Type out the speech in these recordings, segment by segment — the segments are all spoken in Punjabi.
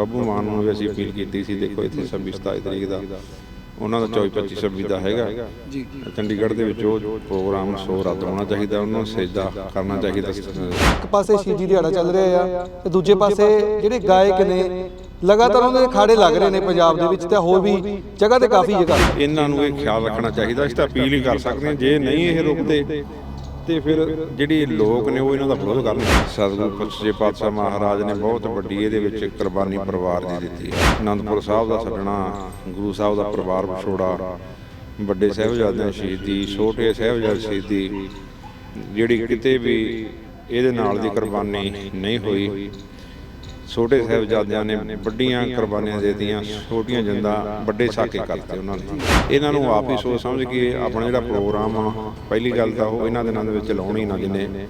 ਬੱਬੂ ਮਾਨ ਨੂੰ ਵੀ ਅਸੀਂ ਅਪੀਲ ਕੀਤੀ ਸੀ ਦੇਖੋ ਇੱਥੇ 26 27 ਤਰੀਕ ਦਾ ਉਹਨਾਂ ਦਾ 24 25 26 ਦਾ ਹੈਗਾ। ਜੀ ਚੰਡੀਗੜ੍ਹ ਦੇ ਵਿੱਚ ਉਹ ਪ੍ਰੋਗਰਾਮ ਸੋ ਰੱਦ ਹੋਣਾ ਚਾਹੀਦਾ ਉਹਨੂੰ ਸਜਦਾ ਕਰਨਾ ਚਾਹੀਦਾ ਇੱਕ ਪਾਸੇ ਸ਼ਹੀਦੀ ਦਿਹਾੜਾ ਚੱਲ ਰਿਹਾ ਆ ਤੇ ਦੂਜੇ ਪਾਸੇ ਜਿਹੜੇ ਗਾਇਕ ਨੇ ਲਗਾਤਾਰ ਉਹਨਾਂ ਦੇ ਅਖਾੜੇ ਲੱਗ ਰਹੇ ਨੇ ਪੰਜਾਬ ਦੇ ਵਿੱਚ ਤੇ ਹੋਰ ਵੀ ਜਗ੍ਹਾ ਤੇ ਕਾਫੀ ਜਗ੍ਹਾ। ਇਹਨਾਂ ਨੂੰ ਇਹ ਖਿਆਲ ਰੱਖਣਾ ਚਾਹੀਦਾ ਅਸੀਂ ਤਾਂ ਅਪੀਲ ਹੀ ਕਰ ਸਕਦੇ ਹਾਂ ਜੇ ਨਹੀਂ ਇਹ ਰੁਕਦੇ ਤੇ ਫਿਰ ਜਿਹੜੀ ਲੋਕ ਨੇ ਉਹ ਇਹਨਾਂ ਦਾ ਵਿਰੋਧ ਕਰਨ। ਸਤਿਗੁਰੂ ਪੱਚੇ ਪਾਤਸ਼ਾਹ ਮਹਾਰਾਜ ਨੇ ਬਹੁਤ ਵੱਡੀ ਇਹਦੇ ਵਿੱਚ ਕੁਰਬਾਨੀ ਪਰਿਵਾਰ ਦੀ ਦਿੱਤੀ। ਹੈ ਅਨੰਦਪੁਰ ਸਾਹਿਬ ਦਾ ਛੱਡਣਾ ਗੁਰੂ ਸਾਹਿਬ ਦਾ ਪਰਿਵਾਰ ਵਿਛੋੜਾ, ਵੱਡੇ ਸਾਹਿਬਜ਼ਾਦਿਆਂ ਸ਼ਹੀਦੀ, ਛੋਟੇ ਸਾਹਿਬਜ਼ਾਦੇ ਸ਼ਹੀਦੀ, ਜਿਹੜੀ ਕਿਤੇ ਵੀ ਇਹਦੇ ਨਾਲ ਦੀ ਕੁਰਬਾਨੀ ਨਹੀਂ ਹੋਈ। ਛੋਟੇ ਸਾਹਿਬਜ਼ਾਦਿਆਂ ਨੇ ਵੱਡੀਆਂ ਕੁਰਬਾਨੀਆਂ ਦੇ ਦਿੱਤੀਆਂ, ਛੋਟੀਆਂ ਜਿੰਦਾਂ ਵੱਡੇ ਸਾਕੇ ਕਰਤੇ ਉਹਨਾਂ ਨੇ। ਇਹਨਾਂ ਨੂੰ ਆਪ ਹੀ ਸੋਚ ਸਮਝ ਕੇ ਆਪਣਾ ਜਿਹੜਾ ਪ੍ਰੋਗਰਾਮ ਆ, ਪਹਿਲੀ ਗੱਲ ਤਾਂ ਉਹ ਇਹਨਾਂ ਦਿਨਾਂ ਦੇ ਵਿੱਚ ਲਾਉਣੀ ਨਾ ਜਿੰਨੇ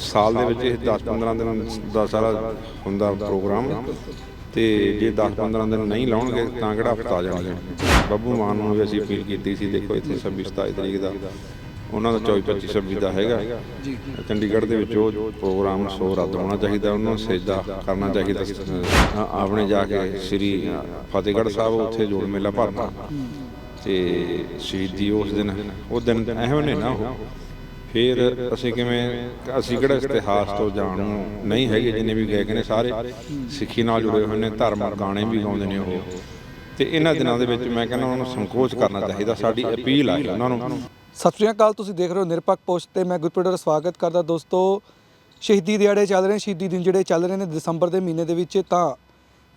ਸਾਲ ਦੇ ਵਿੱਚ ਇਹ 10-15 ਦਿਨ ਦਾ ਸਾਰਾ ਹੁੰਦਾ ਪ੍ਰੋਗਰਾਮ। ਤੇ ਜੇ 10-15 ਦਿਨ ਨਹੀਂ ਲਾਉਣਗੇ ਤਾਂ ਕਿਹੜਾ ਹਫਤਾ ਆ ਜਾਣਗੇ? ਬੱਬੂ ਮਾਨ ਨੂੰ ਵੀ ਅਸੀਂ ਅਪੀਲ ਕੀਤੀ ਸੀ, ਦੇਖੋ ਇੱਥੇ 26-27 ਤਰੀਕ ਦਾ ਉਹਨਾਂ ਦਾ 24-25 26 ਦਾ ਹੈਗਾ। ਜੀ ਚੰਡੀਗੜ੍ਹ ਦੇ ਵਿੱਚ ਉਹ ਪ੍ਰੋਗਰਾਮ ਸੋ ਰੱਦ ਹੋਣਾ ਚਾਹੀਦਾ ਉਹਨੂੰ ਸਜਦਾ ਕਰਨਾ ਚਾਹੀਦਾ। ਆਪਣੇ ਜਾ ਕੇ ਸ੍ਰੀ ਫਤਿਹਗੜ੍ਹ ਸਾਹਿਬ ਉੱਥੇ ਜੋੜ ਮੇਲਾ ਭਰਨਾ। ਤੇ ਸ਼ਹੀਦੀ ਉਸ ਦਿਨ ਉਹ ਦਿਨ ਐਵੇਂ ਨੇ ਨਾ ਉਹ ਫਿਰ ਅਸੀਂ ਕਿਵੇਂ ਅਸੀਂ ਕਿਹੜਾ ਇਤਿਹਾਸ ਤੋਂ ਜਾਣੂ ਨਹੀਂ ਹੈਗੇ ਜਿੰਨੇ ਵੀ ਗਾਇਕ ਨੇ ਸਾਰੇ ਸਿੱਖੀ ਨਾਲ ਜੁੜੇ ਹੋਏ ਨੇ ਧਾਰਮਿਕ ਗਾਣੇ ਵੀ ਗਾਉਂਦੇ ਨੇ ਉਹ। ਤੇ ਇਹਨਾਂ ਦਿਨਾਂ ਦੇ ਵਿੱਚ ਮੈਂ ਕਹਿੰਦਾ ਉਹਨਾਂ ਨੂੰ ਸੰਕੋਚ ਕਰਨਾ ਚਾਹੀਦਾ ਸਾਡੀ ਅਪੀਲ ਆ ਉਹਨਾਂ ਨੂੰ। ਸਤਿ ਸ਼੍ਰੀ ਅਕਾਲ ਤੁਸੀਂ ਦੇਖ ਰਹੇ ਹੋ ਨਿਰਪੱਖ ਪੋਸਟ ਤੇ ਮੈਂ ਗੁਰਪ੍ਰੀਤ ਦਾ ਸਵਾਗਤ ਕਰਦਾ। ਦੋਸਤੋ ਸ਼ਹੀਦੀ ਦਿਹਾੜੇ ਚੱਲ ਰਹੇ ਨੇ ਸ਼ਹੀਦੀ ਦਿਨ ਜਿਹੜੇ ਚੱਲ ਰਹੇ ਨੇ ਦਸੰਬਰ ਦੇ ਮਹੀਨੇ ਦੇ ਵਿੱਚ ਤਾਂ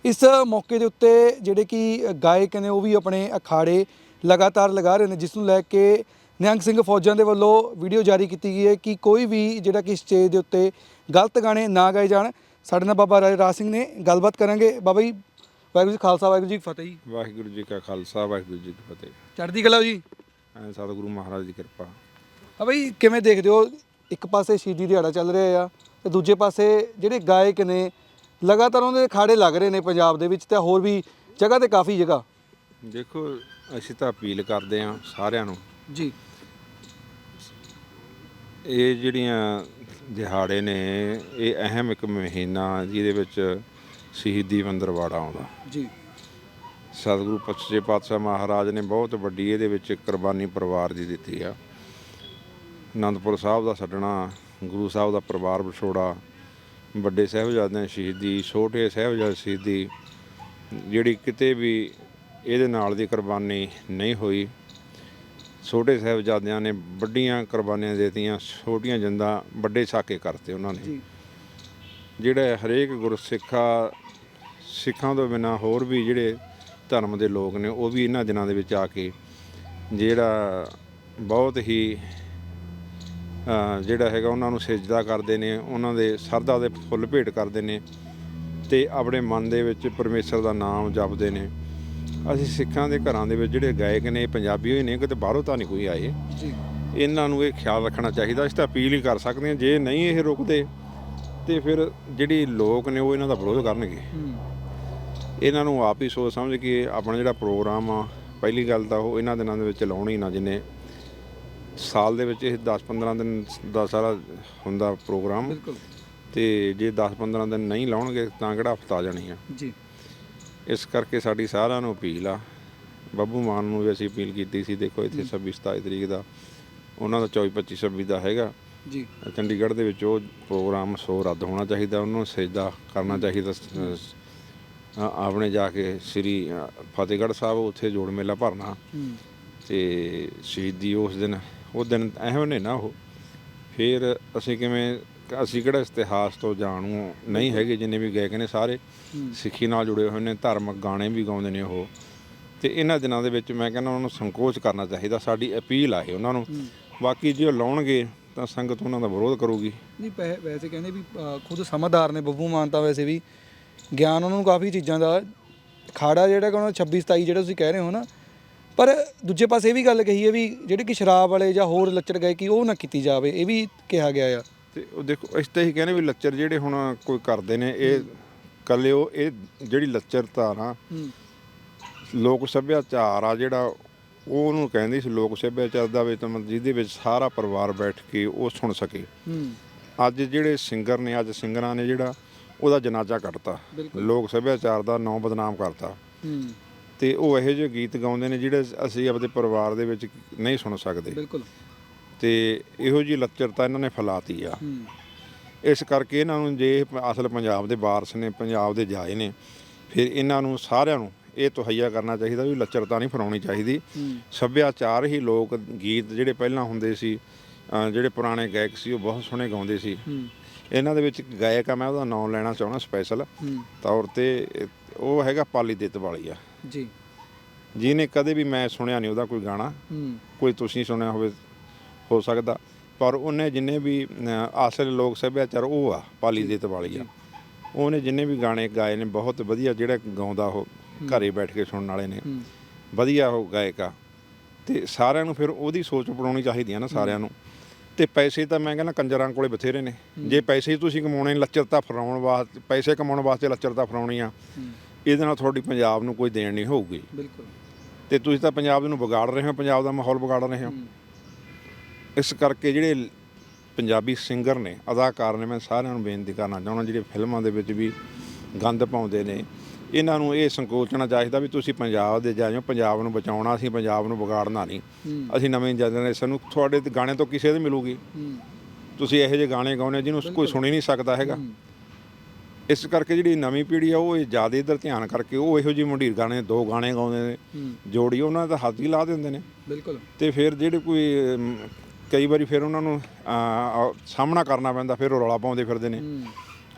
ਇਸ ਮੌਕੇ ਦੇ ਉੱਤੇ ਜਿਹੜੇ ਕਿ ਗਾਇਕ ਨੇ ਉਹ ਵੀ ਆਪਣੇ ਅਖਾੜੇ ਲਗਾਤਾਰ ਲਗਾ ਰਹੇ ਨੇ ਜਿਸ ਨੂੰ ਲੈ ਕੇ ਨਿਹੰਗ ਸਿੰਘ ਫੌਜਾਂ ਦੇ ਵੱਲੋਂ ਵੀਡੀਓ ਜਾਰੀ ਕੀਤੀ ਗਈ ਹੈ ਕਿ ਕੋਈ ਵੀ ਜਿਹੜਾ ਕਿ ਸਟੇਜ ਦੇ ਉੱਤੇ ਗਲਤ ਗਾਣੇ ਨਾ ਗਾਏ ਜਾਣ। ਸਾਡੇ ਨਾਲ ਬਾਬਾ ਰਾਜ ਸਿੰਘ ਨੇ ਗੱਲਬਾਤ ਕਰਾਂਗੇ। ਬਾਬਾ ਜੀ ਵਾਹਿਗੁਰੂ ਜੀ ਖਾਲਸਾ ਵਾਹਿਗੁਰੂ ਜੀ ਫਤਿਹ ਜੀ। ਵਾਹਿਗੁਰੂ ਜੀ ਕਾ ਖਾਲਸਾ ਵਾਹਿਗੁਰੂ ਜੀ ਕੀ ਫਤਿਹ। ਚੜ੍ਹਦੀ ਕਲਾ ਜੀ। ਐ ਸਤਿਗੁਰੂ ਮਹਾਰਾਜ ਦੀ ਕਿਰਪਾ। ਆ ਬਈ ਕਿਵੇਂ ਦੇਖਦੇ ਹੋ? ਇੱਕ ਪਾਸੇ ਸ਼ਹੀਦੀ ਦਿਹਾੜਾ ਚੱਲ ਰਿਹਾ ਆ ਤੇ ਦੂਜੇ ਪਾਸੇ ਜਿਹੜੇ ਗਾਇਕ ਨੇ ਲਗਾਤਾਰ ਉਹਨਾਂ ਦੇ ਅਖਾੜੇ ਲੱਗ ਰਹੇ ਨੇ ਪੰਜਾਬ ਦੇ ਵਿੱਚ ਤੇ ਹੋਰ ਵੀ ਜਗ੍ਹਾ ਤੇ ਕਾਫੀ ਜਗ੍ਹਾ। ਦੇਖੋ ਅਸੀਂ ਤਾਂ ਅਪੀਲ ਕਰਦੇ ਹਾਂ ਸਾਰਿਆਂ ਨੂੰ। ਜੀ। ਇਹ ਜਿਹੜੀਆਂ ਦਿਹਾੜੇ ਨੇ ਇਹ ਅਹਿਮ ਇੱਕ ਮਹੀਨਾ ਜਿਹਦੇ ਵਿੱਚ ਸ਼ਹੀਦੀ ਮੰਦਰਵਾੜਾ ਆਉਂਦਾ। ਜੀ। ਸਤਿਗੁਰੂ ਪੱਚੇ ਪਾਤਸ਼ਾਹ ਮਹਾਰਾਜ ਨੇ ਬਹੁਤ ਵੱਡੀ ਇਹਦੇ ਵਿੱਚ ਕੁਰਬਾਨੀ ਪਰਿਵਾਰ ਦੀ ਦਿੱਤੀ ਆ। ਅਨੰਦਪੁਰ ਸਾਹਿਬ ਦਾ ਛੱਡਣਾ ਗੁਰੂ ਸਾਹਿਬ ਦਾ ਪਰਿਵਾਰ ਵਿਛੋੜਾ ਵੱਡੇ ਸਾਹਿਬਜ਼ਾਦਿਆਂ ਸ਼ਹੀਦੀ ਛੋਟੇ ਸਾਹਿਬਜ਼ਾਦੇ ਸ਼ਹੀਦੀ ਜਿਹੜੀ ਕਿਤੇ ਵੀ ਇਹਦੇ ਨਾਲ ਦੀ ਕੁਰਬਾਨੀ ਨਹੀਂ ਹੋਈ। ਛੋਟੇ ਸਾਹਿਬਜ਼ਾਦਿਆਂ ਨੇ ਵੱਡੀਆਂ ਕੁਰਬਾਨੀਆਂ ਦਿੱਤੀਆਂ ਛੋਟੀਆਂ ਜਿੰਦਾਂ ਵੱਡੇ ਸਾਕੇ ਕਰਤੇ ਉਹਨਾਂ ਨੇ। ਜਿਹੜੇ ਹਰੇਕ ਗੁਰਸਿੱਖਾ ਸਿੱਖਾਂ ਤੋਂ ਬਿਨਾ ਹੋਰ ਵੀ ਜਿਹੜੇ ਧਰਮ ਦੇ ਲੋਕ ਨੇ ਉਹ ਵੀ ਇਹਨਾਂ ਦਿਨਾਂ ਦੇ ਵਿੱਚ ਆ ਕੇ ਜਿਹੜਾ ਬਹੁਤ ਹੀ ਜਿਹੜਾ ਹੈਗਾ ਉਹਨਾਂ ਨੂੰ ਸਜਦਾ ਕਰਦੇ ਨੇ ਉਹਨਾਂ ਦੇ ਸਰਦਾ ਦੇ ਫੁੱਲ ਭੇਟ ਕਰਦੇ ਨੇ ਤੇ ਆਪਣੇ ਮਨ ਦੇ ਵਿੱਚ ਪਰਮੇਸ਼ਰ ਦਾ ਨਾਮ ਜਪਦੇ ਨੇ। ਅਸੀਂ ਸਿੱਖਾਂ ਦੇ ਘਰਾਂ ਦੇ ਵਿੱਚ ਜਿਹੜੇ ਗਾਇਕ ਨੇ ਪੰਜਾਬੀ ਹੋਏ ਨੇ ਕਿਤੇ ਬਾਹਰੋਂ ਤਾਂ ਨਹੀਂ ਕੋਈ ਆਏ। ਜੀ। ਇਹਨਾਂ ਨੂੰ ਇਹ ਖਿਆਲ ਰੱਖਣਾ ਚਾਹੀਦਾ ਅਸੀਂ ਤਾਂ ਅਪੀਲ ਹੀ ਕਰ ਸਕਦੇ ਹਾਂ ਜੇ ਨਹੀਂ ਇਹ ਰੁਕਦੇ ਤੇ ਫਿਰ ਜਿਹੜੀ ਲੋਕ ਨੇ ਉਹ ਇਹਨਾਂ ਦਾ ਵਿਰੋਧ ਕਰਨਗੇ। ਹੂੰ। ਇਹਨਾਂ ਨੂੰ ਆਪ ਹੀ ਸੋਚ ਸਮਝ ਕੇ ਆਪਣਾ ਜਿਹੜਾ ਪ੍ਰੋਗਰਾਮ ਆ ਪਹਿਲੀ ਗੱਲ ਤਾਂ ਉਹ ਇਹਨਾਂ ਦਿਨਾਂ ਦੇ ਵਿੱਚ ਲਾਉਣੀ ਨਾ ਜਿੰਨੇ ਸਾਲ ਦੇ ਵਿੱਚ ਇਹ 10-15 ਦਿਨ ਦਾ ਸਾਰਾ ਹੁੰਦਾ ਪ੍ਰੋਗਰਾਮ। ਬਿਲਕੁਲ। ਤੇ ਜੇ 10-15 ਦਿਨ ਨਹੀਂ ਲਾਉਣਗੇ ਤਾਂ ਕਿਹੜਾ ਹਫਤਾ ਜਾਣੀ ਆ। ਜੀ। ਇਸ ਕਰਕੇ ਸਾਡੀ ਸਾਰਿਆਂ ਨੂੰ ਅਪੀਲ ਆ। ਬੱਬੂ ਮਾਨ ਨੂੰ ਵੀ ਅਸੀਂ ਅਪੀਲ ਕੀਤੀ ਸੀ ਦੇਖੋ ਇੱਥੇ 26-27 ਤਰੀਕ ਦਾ ਉਹਨਾਂ ਦਾ 24-25 26 ਦਾ ਹੈਗਾ। ਜੀ। ਚੰਡੀਗੜ੍ਹ ਦੇ ਵਿੱਚ ਉਹ ਪ੍ਰੋਗਰਾਮ ਸੋ ਰੱਦ ਹੋਣਾ ਚਾਹੀਦਾ ਉਹਨੂੰ ਸਜਦਾ ਕਰਨਾ ਚਾਹੀਦਾ ਆਪਣੇ ਜਾ ਕੇ ਸ੍ਰੀ ਫਤਿਹਗੜ੍ਹ ਸਾਹਿਬ ਉੱਥੇ ਜੋੜ ਮੇਲਾ ਭਰਨਾ। ਤੇ ਸ਼ਹੀਦੀ ਉਸ ਦਿਨ ਉਹ ਦਿਨ ਐਵੇਂ ਨੇ ਨਾ ਉਹ। ਫਿਰ ਅਸੀਂ ਕਿਵੇਂ ਅਸੀਂ ਕਿਹੜਾ ਇਤਿਹਾਸ ਤੋਂ ਜਾਣੂ ਨਹੀਂ ਹੈਗੇ ਜਿੰਨੇ ਵੀ ਗਾਇਕ ਨੇ ਸਾਰੇ। ਸਿੱਖੀ ਨਾਲ ਜੁੜੇ ਹੋਏ ਨੇ ਧਾਰਮਿਕ ਗਾਣੇ ਵੀ ਗਾਉਂਦੇ ਨੇ ਉਹ। ਤੇ ਇਹਨਾਂ ਦਿਨਾਂ ਦੇ ਵਿੱਚ ਮੈਂ ਕਹਿੰਦਾ ਉਹਨਾਂ ਨੂੰ ਸੰਕੋਚ ਕਰਨਾ ਚਾਹੀਦਾ ਸਾਡੀ ਅਪੀਲ ਆ ਇਹ ਉਹਨਾਂ ਨੂੰ। ਬਾਕੀ ਜੇ ਲਾਉਣਗੇ ਤਾਂ ਸੰਗਤ ਉਹਨਾਂ ਦਾ ਵਿਰੋਧ ਕਰੂਗੀ। ਨਹੀਂ ਵੈਸੇ ਕਹਿੰਦੇ ਵੀ ਖੁਦ ਸਮਝਦਾਰ ਨੇ ਬੱਬੂ ਮਾਨ ਤਾਂ ਵੈਸੇ ਵੀ ਗਿਆਨ ਉਹਨਾਂ ਨੂੰ ਕਾਫੀ ਚੀਜ਼ਾਂ ਦਾ ਖਾੜਾ ਜਿਹੜਾ ਕਿ ਉਹਨਾਂ ਦਾ 26 27 ਜਿਹੜਾ ਤੁਸੀਂ ਕਹਿ ਰਹੇ ਹੋ ਨਾ ਪਰ ਦੂਜੇ ਪਾਸੇ ਇਹ ਵੀ ਗੱਲ ਕਹੀ ਹੈ ਵੀ ਜਿਹੜੇ ਕਿ ਸ਼ਰਾਬ ਵਾਲੇ ਜਾਂ ਹੋਰ ਲੱਚੜ ਗਏ ਕਿ ਉਹ ਨਾ ਕੀਤੀ ਜਾਵੇ ਇਹ ਵੀ ਕਿਹਾ ਗਿਆ ਆ। ਤੇ ਉਹ ਦੇਖੋ ਅਸੀਂ ਤਾਂ ਇਹੀ ਕਹਿੰਦੇ ਵੀ ਲੱਚਰ ਜਿਹੜੇ ਹੁਣ ਕੋਈ ਕਰਦੇ ਨੇ ਇਹ ਕੱਲੇ ਉਹ ਇਹ ਜਿਹੜੀ ਲੱਚਰਤਾ ਨਾ ਹੂੰ। ਲੋਕ ਸੱਭਿਆਚਾਰ ਆ ਜਿਹੜਾ ਉਹ ਉਹਨੂੰ ਕਹਿੰਦੇ ਸੀ ਲੋਕ ਸੱਭਿਆਚਾਰ ਦਾ ਵਿੱਚ ਜਿਹਦੇ ਵਿੱਚ ਸਾਰਾ ਪਰਿਵਾਰ ਬੈਠ ਕੇ ਉਹ ਸੁਣ ਸਕੇ। ਹੂੰ। ਅੱਜ ਜਿਹੜੇ ਸਿੰਗਰ ਨੇ ਅੱਜ ਸਿੰਗਰਾਂ ਨੇ ਜਿਹੜਾ ਉਹਦਾ ਜਨਾਜ਼ਾ ਕੱਟਤਾ। ਲੋਕ ਸੱਭਿਆਚਾਰ ਦਾ ਨਾਂ ਬਦਨਾਮ ਕਰਤਾ। ਤੇ ਉਹ ਇਹੋ ਜਿਹੇ ਗੀਤ ਗਾਉਂਦੇ ਨੇ ਜਿਹੜੇ ਅਸੀਂ ਆਪਣੇ ਪਰਿਵਾਰ ਦੇ ਵਿੱਚ ਨਹੀਂ ਸੁਣ ਸਕਦੇ। ਬਿਲਕੁਲ। ਤੇ ਇਹੋ ਜਿਹੀ ਲੱਚਰਤਾ ਇਹਨਾਂ ਨੇ ਫੈਲਾਤੀ ਆ। ਇਸ ਕਰਕੇ ਇਹਨਾਂ ਨੂੰ ਜੇ ਅਸਲ ਪੰਜਾਬ ਦੇ ਵਾਰਸ ਨੇ ਪੰਜਾਬ ਦੇ ਜਾਏ ਨੇ ਫਿਰ ਇਹਨਾਂ ਨੂੰ ਸਾਰਿਆਂ ਨੂੰ ਇਹ ਤਹਈਆ ਕਰਨਾ ਚਾਹੀਦਾ ਵੀ ਲੱਚਰਤਾ ਨਹੀਂ ਫਰਾਉਣੀ ਚਾਹੀਦੀ। ਸੱਭਿਆਚਾਰ ਹੀ ਲੋਕ ਗੀਤ ਜਿਹੜੇ ਪਹਿਲਾਂ ਹੁੰਦੇ ਸੀ ਜਿਹੜੇ ਪੁਰਾਣੇ ਗਾਇਕ ਸੀ ਉਹ ਬਹੁਤ ਸੋਹਣੇ ਗਾਉਂਦੇ ਸੀ। ਇਹਨਾਂ ਦੇ ਵਿੱਚ ਇੱਕ ਗਾਇਕ ਆ ਮੈਂ ਉਹਦਾ ਨਾਮ ਲੈਣਾ ਚਾਹਣਾ ਸਪੈਸ਼ਲ ਹੂੰ। ਤੌਰ ਤੇ ਉਹ ਹੈਗਾ ਪਾਲੀ ਦਿੱਤ ਵਾਲੀ ਆ। ਜੀ। ਜਿਹਨੇ ਕਦੇ ਵੀ ਮੈਂ ਸੁਣਿਆ ਨਹੀਂ ਉਹਦਾ ਕੋਈ ਗਾਣਾ। ਹੂੰ। ਕੋਈ ਤੁਸੀਂ ਸੁਣਿਆ ਹੋਵੇ ਹੋ ਸਕਦਾ। ਪਰ ਉਹਨੇ ਜਿੰਨੇ ਵੀ ਅਸਲ ਲੋਕ ਸੱਭਿਆਚਾਰ ਉਹ ਆ ਪਾਲੀ ਦਿੱਤ ਵਾਲੀ ਆ। ਉਹਨੇ ਜਿੰਨੇ ਵੀ ਗਾਣੇ ਗਾਏ ਨੇ ਬਹੁਤ ਵਧੀਆ ਜਿਹੜਾ ਗਾਉਂਦਾ ਉਹ ਘਰੇ ਬੈਠ ਕੇ ਸੁਣਨ ਵਾਲੇ ਨੇ। ਹੂੰ। ਵਧੀਆ ਉਹ ਗਾਇਕ ਆ। ਤੇ ਸਾਰਿਆਂ ਨੂੰ ਫਿਰ ਉਹਦੀ ਸੋਚ ਬਣਾਉਣੀ ਚਾਹੀਦੀ ਆ ਨਾ ਸਾਰਿਆਂ ਨੂੰ। ਤੇ ਪੈਸੇ ਤਾਂ ਮੈਂ ਕਹਿੰਦਾ ਕੰਜਰਾਂ ਕੋਲੇ ਬਥੇਰੇ ਨੇ। ਜੇ ਪੈਸੇ ਤੁਸੀਂ ਕਮਾਉਣੇ ਨੇ, ਲੱਚਰਤਾ ਫਰਾਉਣ ਵਾਸਤੇ ਪੈਸੇ ਕਮਾਉਣ ਵਾਸਤੇ ਲੱਚਰਤਾ ਫਰਾਉਣੀ ਆ ਇਹਦੇ ਨਾਲ ਤੁਹਾਡੀ ਪੰਜਾਬ ਨੂੰ ਕੋਈ ਦੇਣ ਨਹੀਂ ਹੋਊਗੀ। ਬਿਲਕੁਲ। ਤੇ ਤੁਸੀਂ ਤਾਂ ਪੰਜਾਬ ਨੂੰ ਵਿਗਾੜ ਰਹੇ ਹੋ ਪੰਜਾਬ ਦਾ ਮਾਹੌਲ ਵਿਗਾੜ ਰਹੇ ਹੋ। ਇਸ ਕਰਕੇ ਜਿਹੜੇ ਪੰਜਾਬੀ ਸਿੰਗਰ ਨੇ ਅਦਾਕਾਰ ਨੇ ਮੈਂ ਸਾਰਿਆਂ ਨੂੰ ਬੇਨਤੀ ਕਰਨਾ ਚਾਹੁੰਦਾ ਜਿਹੜੇ ਫਿਲਮਾਂ ਦੇ ਵਿੱਚ ਵੀ ਗੰਦ ਪਾਉਂਦੇ ਨੇ ਇਹਨਾਂ ਨੂੰ ਇਹ ਸੰਕੋਚਣਾ ਚਾਹੀਦਾ ਵੀ ਤੁਸੀਂ ਪੰਜਾਬ ਦੇ ਜਾਇਓ ਪੰਜਾਬ ਨੂੰ ਬਚਾਉਣਾ ਅਸੀਂ ਪੰਜਾਬ ਨੂੰ ਵਿਗਾੜਨਾ ਨਹੀਂ। ਅਸੀਂ ਨਵੀਂ ਜਨਰੇਸ਼ਨ ਨੂੰ ਤੁਹਾਡੇ ਗਾਣੇ ਤੋਂ ਕਿਸੇ ਦੇ ਮਿਲੂਗੀ। ਤੁਸੀਂ ਇਹੋ ਜਿਹੇ ਗਾਣੇ ਗਾਉਣੇ ਜਿਹਨੂੰ ਕੋਈ ਸੁਣ ਹੀ ਨਹੀਂ ਸਕਦਾ ਹੈਗਾ। ਇਸ ਕਰਕੇ ਜਿਹੜੀ ਨਵੀਂ ਪੀੜ੍ਹੀ ਆ ਉਹ ਜ਼ਿਆਦਾ ਇਧਰ ਧਿਆਨ ਕਰਕੇ ਉਹ ਇਹੋ ਜਿਹੇ ਮੰਡੀਰ ਗਾਣੇ ਦੋ ਗਾਣੇ ਗਾਉਂਦੇ ਨੇ। ਜੋੜੀ ਉਹਨਾਂ ਦਾ ਹੱਥ ਹੀ ਲਾ ਦਿੰਦੇ ਨੇ। ਬਿਲਕੁਲ। ਤੇ ਫਿਰ ਜਿਹੜੇ ਕੋਈ ਕਈ ਵਾਰੀ ਫਿਰ ਉਹਨਾਂ ਨੂੰ ਸਾਹਮਣਾ ਕਰਨਾ ਪੈਂਦਾ ਫਿਰ ਉਹ ਰੌਲਾ ਪਾਉਂਦੇ ਫਿਰਦੇ ਨੇ।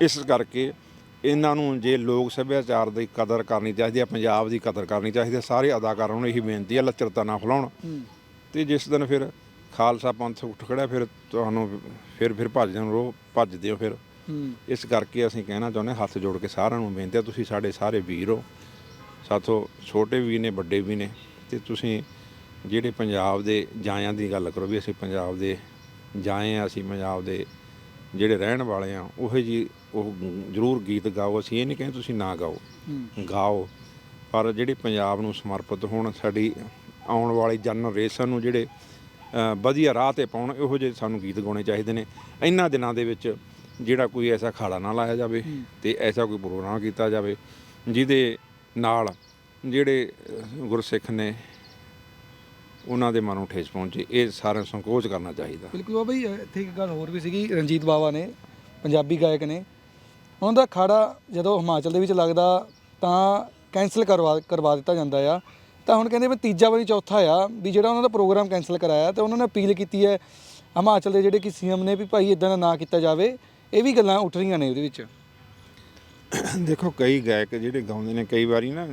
ਇਸ ਕਰਕੇ ਇਹਨਾਂ ਨੂੰ ਜੇ ਲੋਕ ਸੱਭਿਆਚਾਰ ਦੀ ਕਦਰ ਕਰਨੀ ਚਾਹੀਦੀ ਹੈ ਪੰਜਾਬ ਦੀ ਕਦਰ ਕਰਨੀ ਚਾਹੀਦੀ ਹੈ ਸਾਰੇ ਅਦਾਕਾਰਾਂ ਨੂੰ ਇਹੀ ਬੇਨਤੀ ਹੈ ਲੱਚਰਤਾ ਨਾ ਫਲਾਉਣ। ਤੇ ਜਿਸ ਦਿਨ ਫਿਰ ਖਾਲਸਾ ਪੰਥ ਉੱਠ ਖੜਿਆ ਫਿਰ ਤੁਹਾਨੂੰ ਫਿਰ ਫਿਰ ਭੱਜਦੇ ਹੋ ਰੋ ਭੱਜਦੇ ਹੋ ਫਿਰ। ਇਸ ਕਰਕੇ ਅਸੀਂ ਕਹਿਣਾ ਚਾਹੁੰਦੇ ਹੱਥ ਜੋੜ ਕੇ ਸਾਰਿਆਂ ਨੂੰ ਬੇਨਤੀ ਹੈ ਤੁਸੀਂ ਸਾਡੇ ਸਾਰੇ ਵੀਰ ਹੋ। ਸਾਥੋਂ ਛੋਟੇ ਵੀ ਨੇ ਵੱਡੇ ਵੀ ਨੇ ਤੇ ਤੁਸੀਂ ਜਿਹੜੇ ਪੰਜਾਬ ਦੇ ਜਾਇਆਂ ਦੀ ਗੱਲ ਕਰੋ ਵੀ ਅਸੀਂ ਪੰਜਾਬ ਦੇ ਜਾਏ ਆ ਅਸੀਂ ਪੰਜਾਬ ਦੇ ਜਿਹੜੇ ਰਹਿਣ ਵਾਲੇ ਆ ਉਹੋ ਜੀ ਉਹ ਜ਼ਰੂਰ ਗੀਤ ਗਾਓ। ਅਸੀਂ ਇਹ ਨਹੀਂ ਕਹਿੰਦੇ ਤੁਸੀਂ ਨਾ ਗਾਓ। ਗਾਓ। ਪਰ ਜਿਹੜੇ ਪੰਜਾਬ ਨੂੰ ਸਮਰਪਿਤ ਹੋਣ ਸਾਡੀ ਆਉਣ ਵਾਲੀ ਜਨਰੇਸ਼ਨ ਨੂੰ ਜਿਹੜੇ ਵਧੀਆ ਰਾਹ ਤੇ ਪਾਉਣ ਇਹੋ ਜਿਹੇ ਸਾਨੂੰ ਗੀਤ ਗਾਉਣੇ ਚਾਹੀਦੇ ਨੇ। ਇਹਨਾਂ ਦਿਨਾਂ ਦੇ ਵਿੱਚ ਜਿਹੜਾ ਕੋਈ ਐਸਾ ਖਾੜਾ ਨਾ ਲਾਇਆ ਜਾਵੇ ਤੇ ਐਸਾ ਕੋਈ ਪ੍ਰੋਗਰਾਮ ਕੀਤਾ ਜਾਵੇ ਜਿਹਦੇ ਨਾਲ ਜਿਹੜੇ ਗੁਰਸਿੱਖ ਨੇ ਉਹਨਾਂ ਦੇ ਮਨ ਨੂੰ ਠੇਸ ਪਹੁੰਚੇ ਇਹ ਸਾਰਿਆਂ ਨੂੰ ਸੰਕੋਚ ਕਰਨਾ ਚਾਹੀਦਾ। ਬਿਲਕੁਲ ਬਾਬਾ ਜੀ, ਇੱਥੇ ਇੱਕ ਗੱਲ ਹੋਰ ਵੀ ਸੀਗੀ, ਰਣਜੀਤ ਬਾਵਾ ਨੇ, ਪੰਜਾਬੀ ਗਾਇਕ ਨੇ। ਉਹਨਾਂ ਦਾ ਅਖਾੜਾ ਜਦੋਂ ਹਿਮਾਚਲ ਦੇ ਵਿੱਚ ਲੱਗਦਾ, ਤਾਂ ਕੈਨਸਲ ਕਰਵਾ ਕਰਵਾ ਦਿੱਤਾ ਜਾਂਦਾ ਆ। ਤਾਂ ਹੁਣ ਕਹਿੰਦੇ ਵੀ ਤੀਜਾ ਵਾਰੀ ਚੌਥਾ ਆ, ਵੀ ਜਿਹੜਾ ਉਹਨਾਂ ਦਾ ਪ੍ਰੋਗਰਾਮ ਕੈਨਸਲ ਕਰਾਇਆ, ਤੇ ਉਹਨਾਂ ਨੇ ਅਪੀਲ ਕੀਤੀ ਹੈ, ਹਿਮਾਚਲ ਦੇ ਜਿਹੜੇ ਕਿ ਸੀਐਮ ਨੇ ਵੀ ਭਾਈ ਇਦਾਂ ਦਾ ਨਾ ਕੀਤਾ ਜਾਵੇ, ਇਹ ਵੀ ਗੱਲਾਂ ਉੱਠ ਰਹੀਆਂ ਨੇ ਉਹਦੇ ਵਿੱਚ। ਦੇਖੋ ਕਈ ਗਾਇਕ ਜਿਹੜੇ ਗਾਉਂਦੇ ਨੇ ਕਈ ਵਾਰੀ ਨਾ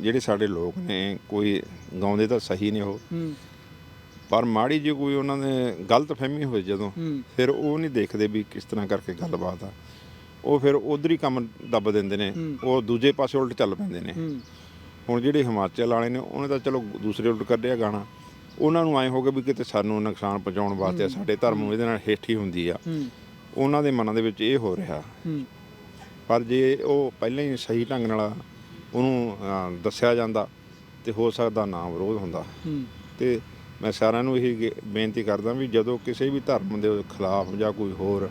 ਜਿਹੜੇ ਸਾਡੇ ਲੋਕ ਨੇ ਕੋਈ ਗਾਉਂਦੇ ਤਾਂ ਸਹੀ ਨੇ ਉਹ। ਪਰ ਮਾੜੀ ਜਿਹੀ ਕੋਈ ਉਹਨਾਂ ਨੇ ਗਲਤ ਫਹਿਮੀ ਹੋਏ ਜਦੋਂ ਫਿਰ ਉਹ ਨਹੀਂ ਦੇਖਦੇ ਵੀ ਕਿਸ ਤਰ੍ਹਾਂ ਕਰਕੇ ਗੱਲਬਾਤ ਆ। ਉਹ ਫਿਰ ਉਧਰ ਹੀ ਕੰਮ ਦੱਬ ਦਿੰਦੇ ਨੇ। ਉਹ ਦੂਜੇ ਪਾਸੇ ਉਲਟ ਚੱਲ ਪੈਂਦੇ ਨੇ। ਹੁਣ ਜਿਹੜੇ ਹਿਮਾਚਲ ਵਾਲੇ ਨੇ ਉਹਨੇ ਤਾਂ ਚਲੋ ਦੂਸਰੇ ਉਲਟ ਕੱਢਿਆ ਗਾਣਾ। ਉਹਨਾਂ ਨੂੰ ਐ ਹੋ ਗਿਆ ਵੀ ਕਿਤੇ ਸਾਨੂੰ ਨੁਕਸਾਨ ਪਹੁੰਚਾਉਣ ਵਾਸਤੇ ਸਾਡੇ ਧਰਮ ਨੂੰ ਇਹਦੇ ਨਾਲ ਹੇਠੀ ਹੁੰਦੀ ਆ। ਉਹਨਾਂ ਦੇ ਮਨਾਂ ਦੇ ਵਿੱਚ ਇਹ ਹੋ ਰਿਹਾ। ਪਰ ਜੇ ਉਹ ਪਹਿਲਾਂ ਹੀ ਸਹੀ ਢੰਗ ਨਾਲ ਉਹਨੂੰ ਅ, ਦੱਸਿਆ ਜਾਂਦਾ ਤੇ ਹੋ ਸਕਦਾ ਨਾ ਵਿਰੋਧ ਹੁੰਦਾ। ਹੂੰ। ਤੇ ਮੈਂ ਸਾਰਿਆਂ ਨੂੰ ਇਹੀ ਗੇ- ਬੇਨਤੀ ਕਰਦਾ ਵੀ ਜਦੋਂ ਕਿਸੇ ਵੀ ਧਰਮ ਦੇ ਖਿਲਾਫ ਜਾਂ ਕੋਈ ਹੋਰ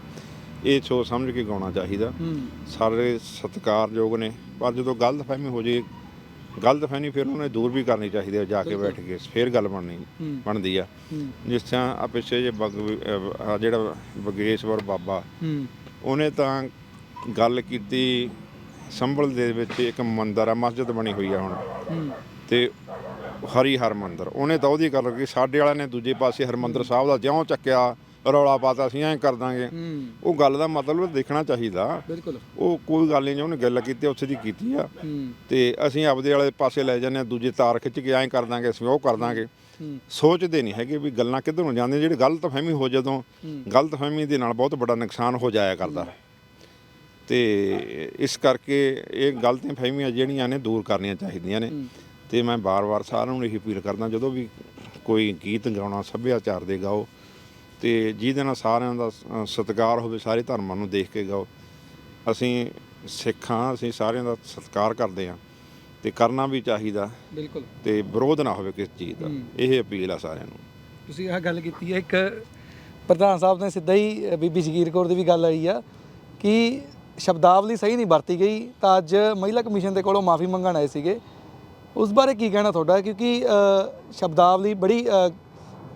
ਇਹ ਸੋਚ ਸਮਝ ਕੇ ਗਾਉਣਾ ਚਾਹੀਦਾ। ਹੂੰ। ਸਾਰੇ ਸਤਿਕਾਰਯੋਗ ਨੇ ਪਰ ਜਦੋਂ ਗਲਤਫਹਿਮੀ ਹੋ ਜੇ ਗਲਤਫਹਿਮੀ ਫਿਰ ਉਹਨੇ ਦੂਰ ਵੀ ਕਰਨੀ ਚਾਹੀਦੀ ਹੈ ਜਾ ਕੇ ਬੈਠ ਕੇ ਫਿਰ ਗੱਲ ਬਣਨੀ ਹੂੰ। ਬਣਦੀ ਆ। ਹੂੰ। ਜਿਸ ਤਰ੍ਹਾਂ ਆ ਪਿੱਛੇ ਜੇ ਬਗ ਅਹ ਜਿਹੜਾ ਬਗੇਸ਼ਵਰ ਬਾਬਾ ਹੂੰ। ਉਹਨੇ ਤਾਂ ਗੱਲ ਕੀਤੀ ਸੰਭਲ ਦੇ ਵਿੱਚ ਇੱਕ ਮੰਦਿਰ ਆ ਮਸਜਿਦ ਬਣੀ ਹੋਈ ਆ ਹੁਣ। ਤੇ ਹਰੀ ਹਰਮੰਦਰ ਉਹਨੇ ਤਾਂ ਉਹਦੀ ਗੱਲ ਕੀਤੀ ਸਾਡੇ ਵਾਲਿਆਂ ਨੇ ਦੂਜੇ ਪਾਸੇ ਹਰਮੰਦਰ ਸਾਹਿਬ ਦਾ ਜਿਉਂ ਚੱਕਿਆ ਰੌਲਾ ਪਾਤਾ ਅਸੀਂ ਐਂ ਕਰ ਦਾਂਗੇ। ਉਹ ਗੱਲ ਦਾ ਮਤਲਬ ਦੇਖਣਾ ਚਾਹੀਦਾ। ਬਿਲਕੁਲ। ਉਹ ਕੋਈ ਗੱਲ ਨਹੀਂ ਉਹਨੇ ਗੱਲ ਕੀਤੀ ਉੱਥੇ ਦੀ ਕੀਤੀ ਆ। ਤੇ ਅਸੀਂ ਆਪਦੇ ਵਾਲੇ ਪਾਸੇ ਲੈ ਜਾਂਦੇ ਆ ਦੂਜੇ ਤਾਰ ਖਿੱਚ ਕੇ ਐਂ ਕਰ ਦਾਂਗੇ ਅਸੀਂ ਉਹ ਕਰ ਦਾਂਗੇ। ਸੋਚਦੇ ਨਹੀਂ ਹੈਗੇ ਵੀ ਗੱਲਾਂ ਕਿੱਧਰ ਨੂੰ ਜਾਂਦੀਆਂ ਜਿਹੜੇ ਗਲਤ ਫਹਿਮੀ ਹੋ ਜਦੋਂ। ਗਲਤ ਫਹਿਮੀ ਦੇ ਨਾਲ ਬਹੁਤ ਵੱਡਾ ਨੁਕਸਾਨ ਹੋ ਜਾਇਆ ਕਰਦਾ। ਤੇ ਇਸ ਕਰਕੇ ਇਹ ਗਲਤੀਆਂ ਫਹਿਮੀਆਂ ਜਿਹੜੀਆਂ ਨੇ ਦੂਰ ਕਰਨੀਆਂ ਚਾਹੀਦੀਆਂ ਨੇ। ਤੇ ਮੈਂ ਬਾਰ-ਬਾਰ ਸਾਰਿਆਂ ਨੂੰ ਇਹੀ ਅਪੀਲ ਕਰਦਾ ਜਦੋਂ ਵੀ ਕੋਈ ਗੀਤ ਗਾਉਣਾ ਸੱਭਿਆਚਾਰ ਦੇ ਗਾਓ ਤੇ ਜਿਹਦੇ ਨਾਲ ਸਾਰਿਆਂ ਦਾ ਸਤਿਕਾਰ ਹੋਵੇ ਸਾਰੇ ਧਰਮਾਂ ਨੂੰ ਦੇਖ ਕੇ ਗਾਓ। ਅਸੀਂ ਸਿੱਖਾਂ ਅਸੀਂ ਸਾਰਿਆਂ ਦਾ ਸਤਿਕਾਰ ਕਰਦੇ ਹਾਂ ਤੇ ਕਰਨਾ ਵੀ ਚਾਹੀਦਾ। ਬਿਲਕੁਲ। ਤੇ ਵਿਰੋਧ ਨਾ ਹੋਵੇ ਕਿਸ ਚੀਜ਼ ਦਾ। ਇਹ ਅਪੀਲ ਆ ਸਾਰਿਆਂ ਨੂੰ। ਤੁਸੀਂ ਇਹ ਗੱਲ ਕੀਤੀ ਹੈ ਇੱਕ ਪ੍ਰਧਾਨ ਸਾਹਿਬ ਨੇ ਸਿੱਧਾ ਹੀ ਬੀਬੀ ਜਗੀਰ ਕੌਰ ਦੀ ਵੀ ਗੱਲ ਆਈ ਆ ਕਿ ਸ਼ਬਦਾਵਲੀ ਸਹੀ ਨਹੀਂ ਵਰਤੀ ਗਈ ਤਾਂ ਅੱਜ ਮਹਿਲਾ ਕਮਿਸ਼ਨ ਦੇ ਕੋਲੋਂ ਮਾਫੀ ਮੰਗਣ ਆਏ ਸੀਗੇ। ਉਸ ਬਾਰੇ ਕੀ ਕਹਿਣਾ ਤੁਹਾਡਾ? ਕਿਉਂਕਿ ਸ਼ਬਦਾਵਲੀ ਬੜੀ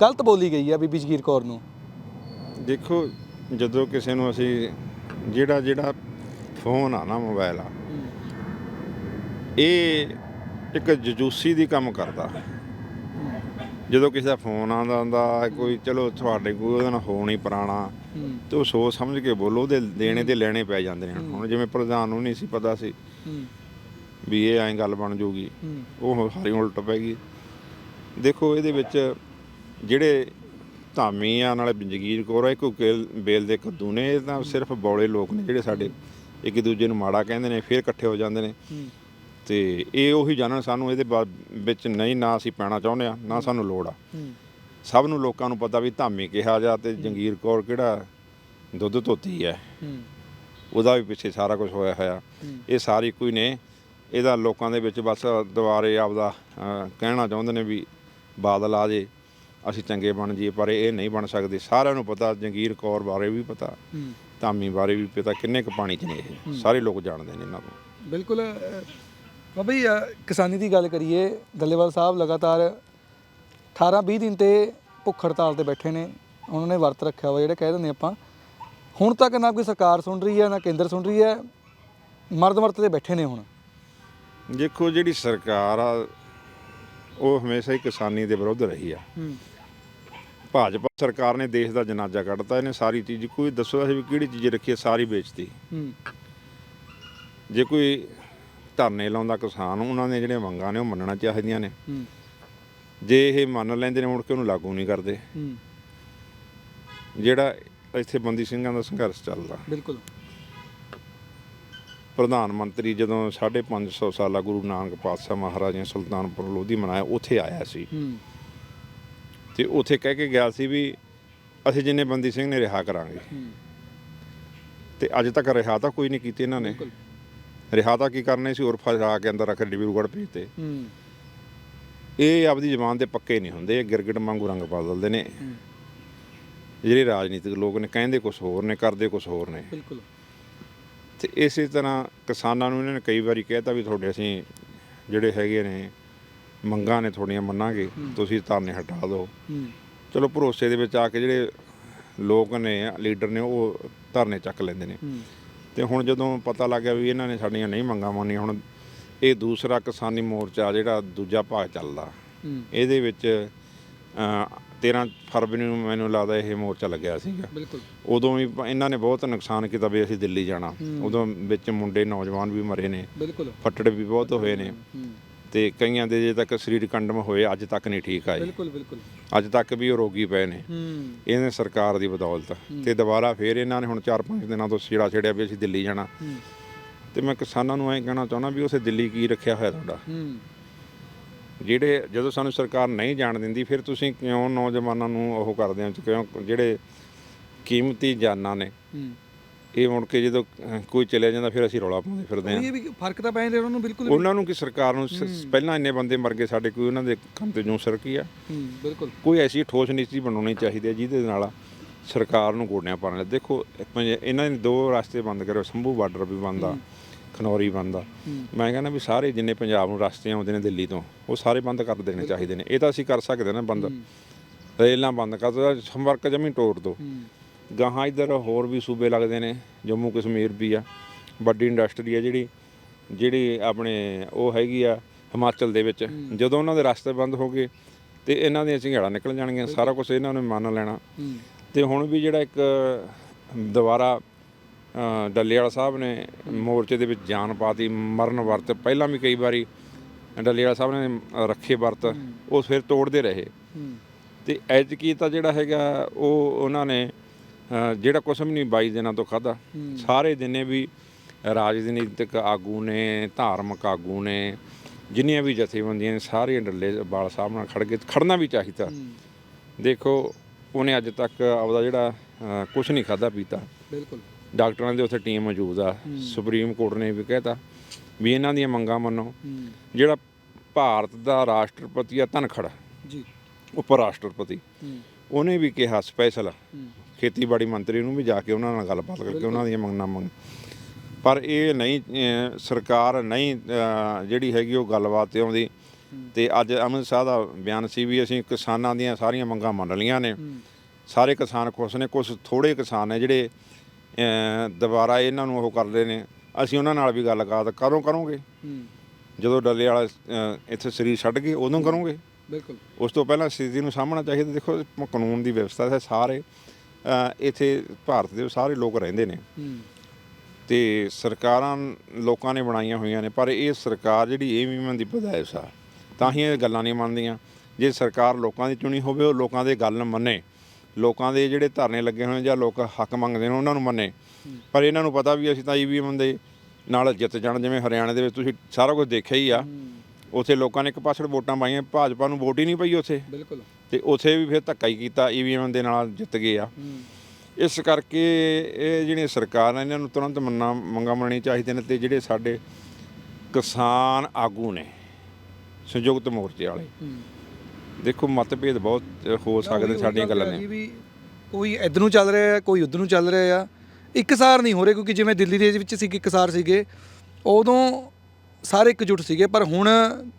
ਗਲਤ ਬੋਲੀ ਗਈ ਹੈ ਬੀਬੀ ਜਗੀਰ ਕੌਰ ਨੂੰ। ਦੇਖੋ ਜਦੋਂ ਕਿਸੇ ਨੂੰ ਅਸੀਂ ਜਿਹੜਾ ਜਿਹੜਾ ਫੋਨ ਆ ਨਾ ਮੋਬਾਈਲ ਆ ਇਹ ਇੱਕ ਜਜੂਸੀ ਦੀ ਕੰਮ ਕਰਦਾ। ਜਦੋਂ ਕਿਸੇ ਦਾ ਫੋਨ ਆਉਂਦਾ ਹੁੰਦਾ ਕੋਈ ਚਲੋ ਤੁਹਾਡੇ ਕੋਈ ਉਹਦਾ ਨਾਲ ਹੋ ਨਹੀਂ ਪੁਰਾਣਾ ਤੇ ਉਹ ਸੋਚ ਸਮਝ ਕੇ ਬੋਲੋ ਉਹਦੇ ਦੇਣੇ ਤੇ ਲੈਣੇ ਪੈ ਜਾਂਦੇ ਨੇ ਹੁਣ। ਜਿਵੇਂ ਪ੍ਰਧਾਨ ਨੂੰ ਨਹੀਂ ਸੀ ਪਤਾ ਸੀ ਵੀ ਇਹ ਐਂ ਗੱਲ ਬਣ ਜਾਊਗੀ ਹੂੰ। ਉਹ ਸਾਰੀ ਉਲਟ ਪੈ ਗਈ। ਦੇਖੋ ਇਹਦੇ ਵਿੱਚ ਜਿਹੜੇ ਧਾਮੀ ਆ ਨਾਲੇ ਜਗੀਰ ਕੌਰ ਆ ਕੋਈ ਕੇਲ- ਬੇਲ ਦੇ ਕੱਦੂ ਨੇ ਇਹ ਤਾਂ ਸਿਰਫ ਬੌਲੇ ਲੋਕ ਨੇ ਜਿਹੜੇ ਸਾਡੇ ਇੱਕ ਦੂਜੇ ਨੂੰ ਮਾੜਾ ਕਹਿੰਦੇ ਨੇ ਫਿਰ ਇਕੱਠੇ ਹੋ ਜਾਂਦੇ ਨੇ। ਤੇ ਇਹ ਉਹੀ ਜਾਣਨ ਸਾਨੂੰ ਇਹਦੇ ਬਾ- ਵਿੱਚ ਨਹੀਂ ਨਾ ਅਸੀਂ ਪੈਣਾ ਚਾਹੁੰਦੇ ਆ ਨਾ ਸਾਨੂੰ ਲੋੜ ਆ। ਹੂੰ। ਸਭ ਨੂੰ ਲੋਕਾਂ ਨੂੰ ਪਤਾ ਵੀ ਧਾਮੀ ਕਿਹਾ ਜਾ ਤੇ ਜੰਗੀਰ ਕੌਰ ਕਿਹੜਾ ਦੁੱਧ ਧੋਤੀ ਹੈ। ਹੂੰ। ਉਹਦਾ ਵੀ ਪਿੱਛੇ ਸਾਰਾ ਕੁਝ ਹੋਇਆ ਹੋਇਆ। ਹੂੰ। ਇਹ ਸਾਰੇ ਹੀ ਨੇ ਇਹਦਾ ਲੋਕਾਂ ਦੇ ਵਿੱਚ ਬਸ ਦੁਬਾਰੇ ਆਪਦਾ ਅਹ, ਕਹਿਣਾ ਚਾਹੁੰਦੇ ਨੇ ਵੀ ਬਾਦਲ ਆ ਜੇ ਅਸੀਂ ਚੰਗੇ ਬਣ ਜਾਈਏ ਪਰ ਇਹ ਨਹੀਂ ਬਣ ਸਕਦੇ। ਸਾਰਿਆਂ ਨੂੰ ਪਤਾ ਜੰਗੀਰ ਕੌਰ ਬਾਰੇ ਵੀ ਪਤਾ ਹੂੰ। ਧਾਮੀ ਬਾਰੇ ਵੀ ਪਤਾ ਕਿੰਨੇ ਕੁ ਪਾਣੀ 'ਚ ਨੇ ਇਹ। ਸਾਰੇ ਲੋਕ ਜਾਣਦੇ ਨੇ ਇਹਨਾਂ ਨੂੰ ਬਿਲਕੁਲ ਅ, ਬਾਬਾ ਜੀ ਅ, ਕਿਸਾਨੀ ਦੀ ਗੱਲ ਕਰੀਏ ਦੱਲੇਵਾਲ ਸਾਹਿਬ ਲਗਾਤਾਰ 18 20 ਦਿਨ ਤੇ ਭੁੱਖ ਹੜਤਾਲ ਤੇ ਬੈਠੇ ਨੇ। ਉਹਨਾਂ ਨੇ ਵਰਤ ਰੱਖਿਆ ਹੋਇਆ ਜਿਹੜਾ ਕਹਿ ਦਿੰਦੇ ਆਪਾਂ। ਹੁਣ ਤੱਕ ਨਾ ਕੋਈ ਸਰਕਾਰ ਸੁਣ ਰਹੀ ਹੈ ਨਾ ਕੇਂਦਰ ਸੁਣ ਰਹੀ ਹੈ ਮਰਦ ਵਰਤ ਤੇ ਬੈਠੇ ਨੇ ਹੁਣ। ਦੇਖੋ ਜਿਹੜੀ ਸਰਕਾਰ ਆ ਉਹ ਹਮੇਸ਼ਾ ਹੀ ਕਿਸਾਨੀ ਦੇ ਵਿਰੁੱਧ ਰਹੀ ਆ। ਭਾਜਪਾ ਸਰਕਾਰ ਨੇ ਦੇਸ਼ ਦਾ ਜਨਾਜ਼ਾ ਕੱਢਤਾ ਇਹਨੇ ਸਾਰੀ ਚੀਜ਼ ਕੋਈ ਦੱਸੋ ਅਸੀਂ ਵੀ ਕਿਹੜੀ ਚੀਜ਼ ਰੱਖੀ ਹੈ ਸਾਰੀ ਵੇਚਤੀ। ਹੂੰ। ਜੇ ਕੋਈ ਧਰਨੇ ਲਾਉਂਦਾ ਕਿਸਾਨ ਉਹਨਾਂ ਦੇ ਜਿਹੜੇ ਮੰਗਾਂ ਨੇ ਉਹ ਮੰਨਣਾ ਚਾਹੀਦੀਆਂ ਨੇ। ਜੇ ਇਹ ਮੰਨ ਲੈਂਦੇ ਨੇ ਮੁੜ ਕੇ ਉਹਨੂੰ ਲਾਗੂ ਨਹੀਂ ਕਰਦੇ। ਜਿਹੜਾ ਇੱਥੇ ਬੰਦੀ ਸਿੰਘਾਂ ਦਾ ਸੰਘਰਸ਼ ਚੱਲਦਾ। ਬਿਲਕੁਲ। ਪ੍ਰਧਾਨ ਮੰਤਰੀ ਜਦੋਂ 550 ਸਾਲਾ ਗੁਰੂ ਨਾਨਕ ਪਾਤਸ਼ਾਹ ਮਹਾਰਾਜ ਨੇ ਸੁਲਤਾਨਪੁਰ ਲੋਧੀ ਮਨਾਇਆ ਉੱਥੇ ਆਇਆ ਸੀ। ਤੇ ਉੱਥੇ ਕਹਿ ਕੇ ਗਿਆ ਸੀ ਵੀ ਅਸੀਂ ਜਿੰਨੇ ਬੰਦੀ ਸਿੰਘ ਨੇ ਰਿਹਾ ਕਰਾਂਗੇ। ਤੇ ਅੱਜ ਤੱਕ ਰਿਹਾ ਤਾਂ ਕੋਈ ਨਹੀਂ ਕੀਤੇ ਇਹਨਾਂ ਨੇ। ਰਿਹਾ ਤਾਂ ਕੀ ਕਰਨੇ ਸੀ ਹੋਰ ਫਸਾ ਕੇ ਅੰਦਰ ਰੱਖ ਡਿਬਰੂਗੜ੍ਹ ਭੇਜਤੇ ਇਹ ਆਪਦੀ ਜ਼ਬਾਨ ਦੇ ਪੱਕੇ ਨਹੀਂ ਹੁੰਦੇ ਇਹ ਗਿਰਗਿਟ ਵਾਂਗੂ ਰੰਗ ਬਦਲਦੇ ਨੇ। ਜਿਹੜੇ ਰਾਜਨੀਤਿਕ ਲੋਕ ਨੇ ਕਹਿੰਦੇ ਕੁਝ ਹੋਰ ਨੇ ਕਰਦੇ ਕੁਝ ਹੋਰ ਨੇ। ਬਿਲਕੁਲ। ਤੇ ਇਸੇ ਤਰ੍ਹਾਂ ਕਿਸਾਨਾਂ ਨੂੰ ਇਹਨਾਂ ਨੇ ਕਈ ਵਾਰੀ ਕਹਿਤਾ ਵੀ ਤੁਹਾਡੇ ਅਸੀਂ ਜਿਹੜੇ ਹੈਗੇ ਨੇ ਮੰਗਾਂ ਨੇ ਤੁਹਾਡੀਆਂ ਮੰਨਾਂਗੇ ਤੁਸੀਂ ਧਰਨੇ ਹਟਾ ਦਿਓ। ਚਲੋ ਭਰੋਸੇ ਦੇ ਵਿੱਚ ਆ ਕੇ ਜਿਹੜੇ ਲੋਕ ਨੇ ਲੀਡਰ ਨੇ ਉਹ ਧਰਨੇ ਚੱਕ ਲੈਂਦੇ ਨੇ। ਤੇ ਹੁਣ ਜਦੋਂ ਪਤਾ ਲੱਗ ਗਿਆ ਵੀ ਇਹਨਾਂ ਨੇ ਸਾਡੀਆਂ ਨਹੀਂ ਮੰਗਾਂ ਮੰਨੀਆਂ ਹੁਣ ਇਹ ਦੂਸਰਾ ਕਿਸਾਨੀ ਮੋਰਚਾ ਜਿਹੜਾ ਦੂਜਾ ਭਾਗ ਚੱਲਦਾ। ਇਹਦੇ ਵਿੱਚ ਅ, 13 ਫਰਵਰੀ ਨੂੰ ਮੈਨੂੰ ਲੱਗਦਾ ਇਹ ਮੋਰਚਾ ਲੱਗਿਆ ਸੀਗਾ। ਬਿਲਕੁਲ। ਉਦੋਂ ਵੀ ਇਹਨਾਂ ਨੇ ਬਹੁਤ ਨੁਕਸਾਨ ਕੀਤਾ ਵੀ ਅਸੀਂ ਦਿੱਲੀ ਜਾਣਾ। ਉਦੋਂ ਵਿੱਚ ਮੁੰਡੇ ਨੌਜਵਾਨ ਵੀ ਮਰੇ ਨੇ। ਬਿਲਕੁਲ। ਫੱਟੜ ਵੀ ਬਹੁਤ ਹੋਏ ਨੇ। ਤੇ ਕਈਆਂ ਦੇ ਜੇ ਤੱਕ ਸਰੀਰ ਕੰਡਮ ਹੋਏ ਅੱਜ ਤੱਕ ਨਹੀਂ ਠੀਕ ਆਏ। ਬਿਲਕੁਲ ਬਿਲਕੁਲ। ਅੱਜ ਤੱਕ ਵੀ ਉਹ ਰੋਗੀ ਪਏ ਨੇ। ਹੂੰ। ਇਹਨੇ ਸਰਕਾਰ ਦੀ ਬਦੌਲਤ। ਤੇ ਦੁਬਾਰਾ ਫੇਰ ਇਹਨਾਂ ਨੇ ਹੁਣ 4-5 ਦਿਨਾਂ ਤੋਂ ਛੇੜਾ ਛੇੜਿਆ ਵੀ ਅਸੀਂ ਦਿੱਲੀ ਜਾਣਾ। ਹੂੰ। ਤੇ ਮੈਂ ਕਿਸਾਨਾਂ ਨੂੰ ਐਂ ਕਹਿਣਾ ਚਾਹੁੰਦਾ ਵੀ ਉਸੇ ਦਿੱਲੀ ਕੀ ਰੱਖਿਆ ਹੋਇਆ ਤੁਹਾਡਾ? ਹੂੰ। ਜਿਹੜੇ ਜਦੋਂ ਸਾਨੂੰ ਸਰਕਾਰ ਨਹੀਂ ਜਾਣ ਦਿੰਦੀ ਫਿਰ ਤੁਸੀਂ ਕਿਉਂ ਨੌਜਵਾਨਾਂ ਨੂੰ ਉਹ ਕਰਦੇ ਹੋ? ਕਿਉਂ ਜਿਹੜੇ ਕੀਮਤੀ ਜਾਨਾਂ ਨੇ? ਹੂੰ। ਇਹ ਮੁੜ ਕੇ ਜਦੋਂ ਕੋਈ ਚਲਿਆ ਜਾਂਦਾ ਫਿਰ ਅਸੀਂ ਰੌਲਾ ਪਾਉਂਦੇ ਫਿਰਦੇ ਹਾਂ ਇਹ ਵੀ ਫ਼ਰਕ ਤਾਂ ਪੈ ਜਾਂਦਾ ਉਹਨਾਂ ਨੂੰ ਬਿਲਕੁਲ। ਉਹਨਾਂ ਨੂੰ ਕਿ ਸਰਕਾਰ ਨੂੰ ਸ- ਪਹਿਲਾਂ ਇੰਨੇ ਬੰਦੇ ਮਰ ਗਏ ਸਾਡੇ ਕੋਈ ਉਹਨਾਂ ਦੇ ਕੰਮ ਤੇ ਜੂ ਸਰਕੀ ਆ। ਹੂੰ ਬਿਲਕੁਲ। ਕੋਈ ਐਸੀ ਠੋਸ ਨੀਤੀ ਬਣਾਉਣੀ ਚਾਹੀਦੀ ਹੈ ਜਿਹਦੇ ਨਾਲ ਸਰਕਾਰ ਨੂੰ ਗੋਡਿਆਂ ਪਾਣ ਲੈ ਦੇਖੋ ਪੰਜ- ਇਹਨਾਂ ਨੇ ਦੋ ਰਸਤੇ ਬੰਦ ਕਰੇ ਸੰਭੂ ਬਾਰਡਰ ਵੀ ਬੰਦ ਆ ਖਨੌਰੀ ਬੰਦ ਆ। ਮੈਂ ਕਹਿੰਦਾ ਵੀ ਸਾਰੇ ਜਿੰਨੇ ਪੰਜਾਬ ਨੂੰ ਰਸਤੇ ਆਉਂਦੇ ਨੇ ਦਿੱਲੀ ਤੋਂ ਉਹ ਸਾਰੇ ਬੰਦ ਕਰ ਦੇਣੇ ਚਾਹੀਦੇ ਨੇ। ਇਹ ਤਾਂ ਅਸੀਂ ਕਰ ਸਕਦੇ ਨਾ ਬੰਦ। ਰੇਲਾਂ ਬੰਦ ਕਰ ਦੋ ਸੰਪਰਕ ਜਮੀ ਤੋੜ ਦੋ। ਹੂੰ। ਗਾਹਾਂ ਇੱਧਰ ਹੋਰ ਵੀ ਸੂਬੇ ਲੱਗਦੇ ਨੇ ਜੰਮੂ ਕਸ਼ਮੀਰ ਵੀ ਆ ਵੱਡੀ ਇੰਡਸਟਰੀ ਆ ਜਿਹੜੀ ਜਿਹੜੀ ਆਪਣੇ ਉਹ ਹੈਗੀ ਆ ਹਿਮਾਚਲ ਦੇ ਵਿੱਚ। ਜਦੋਂ ਉਹਨਾਂ ਦੇ ਰਸਤੇ ਬੰਦ ਹੋ ਗਏ ਤੇ ਇਹਨਾਂ ਦੀਆਂ ਝੰਗੜਾ ਨਿਕਲ ਜਾਣਗੀਆਂ ਸਾਰਾ ਕੁਝ ਇਹਨਾਂ ਨੇ ਮੰਨ ਲੈਣਾ। ਤੇ ਹੁਣ ਵੀ ਜਿਹੜਾ ਇੱਕ ਦੁਬਾਰਾ ਅ, ਡੱਲੇ ਵਾਲਾ ਸਾਹਿਬ ਨੇ ਮੋਰਚੇ ਦੇ ਵਿੱਚ ਜਾਨ ਪਾਤੀ ਮਰਨ ਵਰਤ ਪਹਿਲਾਂ ਵੀ ਕਈ ਵਾਰੀ ਡੱਲੇ ਵਾਲਾ ਸਾਹਿਬ ਨੇ ਰੱਖੇ ਵਰਤ ਉਹ ਫਿਰ ਤੋੜਦੇ ਰਹੇ। ਤੇ ਐਤਕੀ ਤਾਂ ਜਿਹੜਾ ਹੈਗਾ ਉਹ ਉਹਨਾਂ ਨੇ ਜਿਹੜਾ ਕੁਛ ਵੀ ਨਹੀਂ 22 ਦਿਨਾਂ ਤੋਂ ਖਾਦਾ ਸਾਰੇ ਦਿਨੇ ਵੀ ਰਾਜਨੀਤਿਕ ਆਗੂ ਨੇ ਧਾਰਮਿਕ ਆਗੂ ਨੇ ਜਿੰਨੀਆਂ ਵੀ ਜਥੇਬੰਦੀਆਂ ਨੇ ਸਾਰੇ ਡੱਲੇ ਬਾਲ ਸਾਹਿਬ ਨਾਲ ਖੜ ਕੇ ਖੜਨਾ ਵੀ ਚਾਹੀਦਾ। ਦੇਖੋ ਉਹਨੇ ਅੱਜ ਤੱਕ ਆਪਦਾ ਜਿਹੜਾ ਕੁਝ ਨਹੀਂ ਖਾਦਾ ਪੀਤਾ। ਬਿਲਕੁਲ। ਡਾਕਟਰਾਂ ਦੇ ਉੱਥੇ ਟੀਮ ਮੌਜੂਦ ਆ। ਸੁਪਰੀਮ ਕੋਰਟ ਨੇ ਵੀ ਕਹਿਤਾ ਵੀ ਇਹਨਾਂ ਦੀਆਂ ਮੰਗਾਂ ਮੰਨੋ। ਜਿਹੜਾ ਭਾਰਤ ਦਾ ਰਾਸ਼ਟਰਪਤੀ ਆ ਧਨਖੜ ਜੀ। ਉਪ ਰਾਸ਼ਟਰਪਤੀ ਉਹਨੇ ਵੀ ਕਿਹਾ ਸਪੈਸ਼ਲ ਖੇਤੀਬਾੜੀ ਮੰਤਰੀ ਨੂੰ ਵੀ ਜਾ ਕੇ ਉਹਨਾਂ ਨਾਲ ਗੱਲਬਾਤ ਕਰਕੇ ਉਹਨਾਂ ਦੀਆਂ ਮੰਗਾਂ ਮੰਗ ਪਰ ਇਹ ਨਹੀਂ ਸਰਕਾਰ ਨਹੀਂ ਜਿਹੜੀ ਹੈਗੀ ਉਹ ਗੱਲਬਾਤ ਤੇ ਆਉਂਦੀ। ਤੇ ਅੱਜ ਅਮਿਤ ਸ਼ਾਹ ਦਾ ਬਿਆਨ ਸੀ ਵੀ ਅਸੀਂ ਕਿਸਾਨਾਂ ਦੀਆਂ ਸਾਰੀਆਂ ਮੰਗਾਂ ਮੰਨ ਲਈਆਂ ਨੇ। ਸਾਰੇ ਕਿਸਾਨ ਖੁਸ਼ ਨੇ ਕੁਝ ਥੋੜੇ ਕਿਸਾਨ ਨੇ ਜਿਹੜੇ ਦੁਬਾਰਾ ਇਹਨਾਂ ਨੂੰ ਉਹ ਕਰਦੇ ਨੇ। ਅਸੀਂ ਉਹਨਾਂ ਨਾਲ ਵੀ ਗੱਲਬਾਤ ਕਰੋ ਕਰੋਗੇ? ਜਦੋਂ ਡੱਲੇ ਵਾਲਾ ਇੱਥੇ ਸਰੀਰ ਛੱਡ ਗਏ ਉਦੋਂ ਕਰੋਗੇ? ਬਿਲਕੁਲ। ਉਸ ਤੋਂ ਪਹਿਲਾਂ ਸਥਿਤੀ ਨੂੰ ਸਾਹਮਣਾ ਚਾਹੀਦਾ। ਦੇਖੋ ਕਾਨੂੰਨ ਦੀ ਵਿਵਸਥਾ ਹੈ ਸਾਰੇ ਇੱਥੇ ਭਾਰਤ ਦੇ ਸਾਰੇ ਲੋਕ ਰਹਿੰਦੇ ਨੇ। ਤੇ ਸਰਕਾਰਾਂ ਲੋਕਾਂ ਨੇ ਬਣਾਈਆਂ ਹੋਈਆਂ ਨੇ ਪਰ ਇਹ ਸਰਕਾਰ ਜਿਹੜੀ ਇਹ ਵੀ ਦੀ ਵਿਦਾਇਸ਼ ਆ ਤਾਂ ਹੀ ਇਹ ਗੱਲਾਂ ਨਹੀਂ ਮੰਨਦੀਆਂ। ਜੇ ਸਰਕਾਰ ਲੋਕਾਂ ਦੀ ਚੁਣੀ ਹੋਵੇ ਉਹ ਲੋਕਾਂ ਦੇ ਗੱਲ ਮੰਨੇ। ਲੋਕਾਂ ਦੇ ਜਿਹੜੇ ਧਰਨੇ ਲੱਗੇ ਹੋਏ ਜਾਂ ਲੋਕ ਹੱਕ ਮੰਗਦੇ ਨੇ ਉਹਨਾਂ ਨੂੰ ਮੰਨੇ। ਪਰ ਇਹਨਾਂ ਨੂੰ ਪਤਾ ਵੀ ਅਸੀਂ ਤਾਂ ਈਵੀਐਮ ਦੇ ਨਾਲ ਜਿੱਤ ਜਾਣ ਜਿਵੇਂ ਹਰਿਆਣਾ ਦੇ ਵਿੱਚ ਤੁਸੀਂ ਸਾਰਾ ਕੁਝ ਦੇਖਿਆ ਹੀ ਆ। ਉੱਥੇ ਲੋਕਾਂ ਨੇ ਇੱਕ ਪਾਸੜ ਵੋਟਾਂ ਪਾਈਆਂ ਭਾਜਪਾ ਨੂੰ ਵੋਟ ਹੀ ਨਹੀਂ ਪਈ ਉੱਥੇ। ਬਿਲਕੁਲ। ਤੇ ਉੱਥੇ ਵੀ ਫਿਰ ਧੱਕਾ ਹੀ ਕੀਤਾ ਈਵੀਐਮ ਦੇ ਨਾਲ ਜਿੱਤ ਗਏ ਆ। ਇਸ ਕਰਕੇ ਇਹ ਜਿਹੜੀਆਂ ਸਰਕਾਰਾਂ ਇਹਨਾਂ ਨੂੰ ਤੁਰੰਤ ਮੰਨਾ ਮੰਗਾ ਮੰਨਣੀ ਚਾਹੀਦੇ ਨੇ ਤੇ ਜਿਹੜੇ ਸਾਡੇ ਕਿਸਾਨ ਆਗੂ ਨੇ ਸੰਯੁਕਤ ਮੋਰਚੇ ਵਾਲੇ। ਦੇਖੋ ਮਤਭੇਦ ਬਹੁਤ ਹੋ ਸਕਦੇ ਸਾਡੀਆਂ ਗੱਲਾਂ ਨੇ। ਕੋਈ ਇੱਧਰ ਨੂੰ ਚੱਲ ਰਿਹਾ ਹੈ ਕੋਈ ਉੱਧਰ ਨੂੰ ਚੱਲ ਰਿਹਾ ਆ। ਇੱਕਸਾਰ ਨਹੀਂ ਹੋ ਰਹੇ ਕਿਉਂਕਿ ਜਿਵੇਂ ਦਿੱਲੀ ਦੇ ਵਿੱਚ ਸੀ ਇੱਕਸਾਰ ਸੀਗੇ ਉਦੋਂ ਸਾਰੇ ਇਕਜੁੱਟ ਸੀਗੇ ਪਰ ਹੁਣ